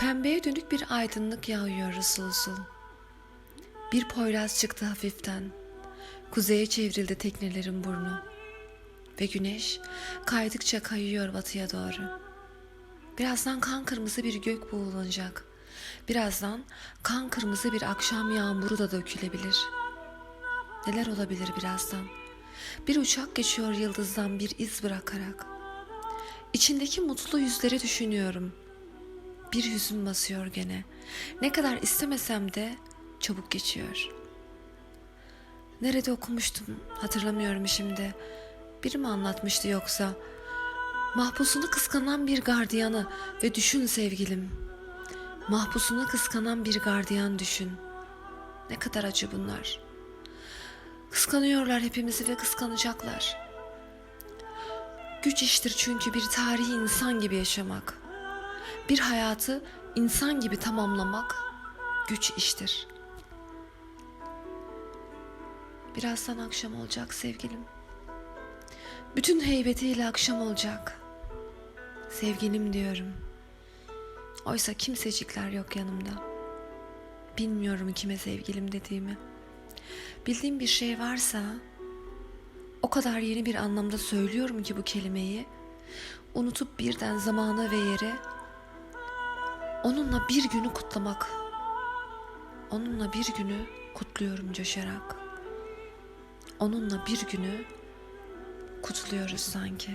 Pembeye dönük bir aydınlık yağıyor usul usul. Bir poyraz çıktı hafiften. Kuzeye çevrildi teknelerin burnu. Ve güneş kaydıkça kayıyor batıya doğru. Birazdan kan kırmızı bir gök buğulanacak. Birazdan kan kırmızı bir akşam yağmuru da dökülebilir. Neler olabilir birazdan? Bir uçak geçiyor yıldızdan bir iz bırakarak. İçindeki mutlu yüzleri düşünüyorum. Bir hüzün basıyor gene. Ne kadar istemesem de çabuk geçiyor. Nerede okumuştum hatırlamıyorum şimdi. Biri mi anlatmıştı yoksa? Mahpusunu kıskanan bir gardiyanı ve düşün sevgilim. Mahpusunu kıskanan bir gardiyan düşün. Ne kadar acı bunlar. Kıskanıyorlar hepimizi ve kıskanacaklar. Güç iştir çünkü bir tarihi insan gibi yaşamak. Bir hayatı insan gibi tamamlamak güç iştir. Birazdan akşam olacak sevgilim. Bütün heybetiyle akşam olacak. Sevgilim diyorum. Oysa kimsecikler yok yanımda. Bilmiyorum kime sevgilim dediğimi. Bildiğim bir şey varsa o kadar yeni bir anlamda söylüyorum ki bu kelimeyi. Unutup birden zamanı ve yere onunla bir günü kutlamak. Onunla bir günü kutluyorum coşarak. Onunla bir günü kutluyoruz sanki.